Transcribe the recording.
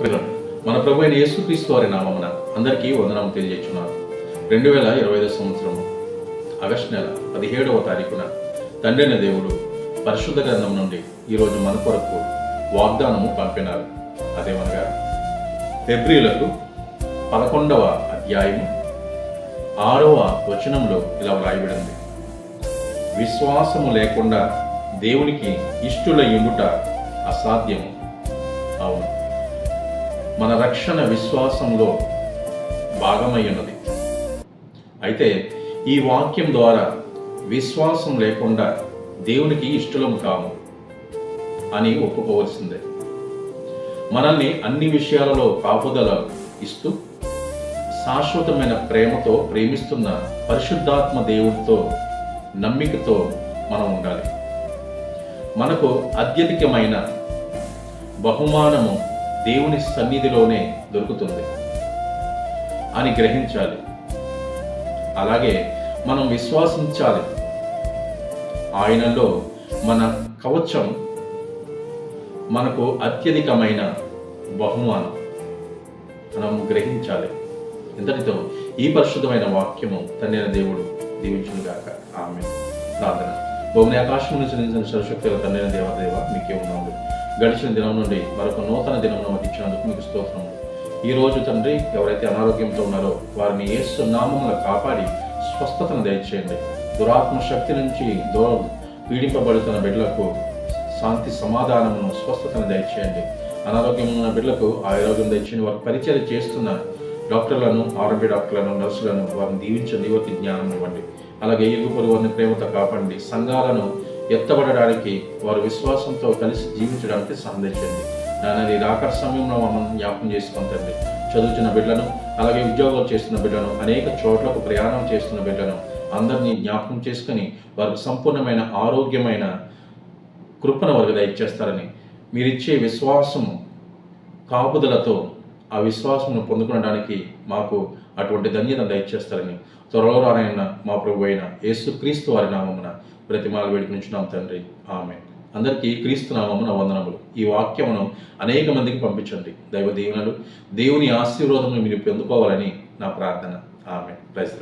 మన ప్రభు అయిన యేసుక్రీస్తు వారి నామమున అందరికీ వందనం తెలియజేస్తున్నాను. రెండు వేల ఇరవై ఐదు సంవత్సరము ఆగస్టు నెల పదిహేడవ తారీఖున తండ్రిన దేవుడు పరిశుద్ధ గ్రంథం నుండి ఈరోజు మన కొరకు వాగ్దానము పంపినారు. అదేమనగా ఫిబ్రిలకు పదకొండవ అధ్యాయము ఆరవ వచనంలో ఇలా వ్రాయబడింది. విశ్వాసము లేకుండా దేవునికి ఇష్టుల ఉండుట అసాధ్యము. అవును. మన రక్షణ విశ్వాసంలో భాగమై ఉన్నది అయితే ఈ వాక్యం ద్వారా విశ్వాసం లేకుండా దేవునికి ఇష్టలం కాము అని ఒప్పుకోవాల్సిందే. మనల్ని అన్ని విషయాలలో కాపుదల ఇస్తూ శాశ్వతమైన ప్రేమతో ప్రేమిస్తున్న పరిశుద్ధాత్మ దేవుడితో నమ్మికతో మనం ఉండాలి. మనకు అత్యధికమైన బహుమానము దేవుని సన్నిధిలోనే దొరుకుతుంది అని గ్రహించాలి. అలాగే మనం విశ్వాసించాలి. ఆయనలో మన కవచం మనకు అత్యధికమైన బహుమానం. మనం గ్రహించాలి. ఇంతటితో ఈ పరిశుద్ధమైన వాక్యము తన్నైన దేవుడు దీవించుగాక ఆమె ప్రార్థన. భూమిని ఆకాశం నుంచి నిలిచిన సరశక్తుల తండ్రి మీకే ఉన్నాము. గడిచిన దినం నుండి మరొక నూతన దినంలో మాకు ఇచ్చినందుకు మీకు స్తోత్రము ఈ రోజు తండ్రి ఎవరైతే అనారోగ్యంతో ఉన్నారో వారిని ఏసు నామంలో కాపాడి స్వస్థతను దయచేయండి. దురాత్మ శక్తి నుంచి దూరం పీడింపబడుతున్న బిడ్డలకు శాంతి సమాధానమును స్వస్థతను దయచేయండి. అనారోగ్యం ఉన్న బిడ్డలకు ఆరోగ్యం దయచేయండి వారు పరిచయం చేస్తున్న డాక్టర్లను ఆరోగ్య డాక్టర్లను నర్సులను వారిని దీవించండి యువతి జ్ఞానం ఇవ్వండి అలాగే ఇరుగు వారిని ప్రేమతో కాపాడండి. సంఘాలను ఎత్తబడడానికి వారు విశ్వాసంతో కలిసి జీవించడానికి సహందించండి దాని రాకడ సమయంలో మమ్మల్ని జ్ఞాపకం చేసుకుంటుంది చదువుతున్న బిడ్డలను అలాగే ఉద్యోగాలు చేస్తున్న బిడ్డలను అనేక చోట్లకు ప్రయాణం చేస్తున్న బిడ్డలను అందరినీ జ్ఞాపకం చేసుకుని వారికి సంపూర్ణమైన ఆరోగ్యమైన కృపను వారికి దయచేస్తారని మీరిచ్చే విశ్వాసము కాపుదలతో ఆ విశ్వాసమును పొందుకునడానికి మాకు అటువంటి ధన్యత దయచేస్తారని. త్వరలో రానైన మా ప్రభు అయిన యేసుక్రీస్తు వారి నామమున ప్రతిమాలు వేడుకునిచున్నాం తండ్రి. ఆమె అందరికీ క్రీస్తు నామమున వందనములు. ఈ వాక్యమును అనేక మందికి పంపించండి. దైవ దీవెనలు దేవుని ఆశీర్వాదమును మీరు పొందుకోవాలని నా ప్రార్థన. ఆమె ప్రైజ్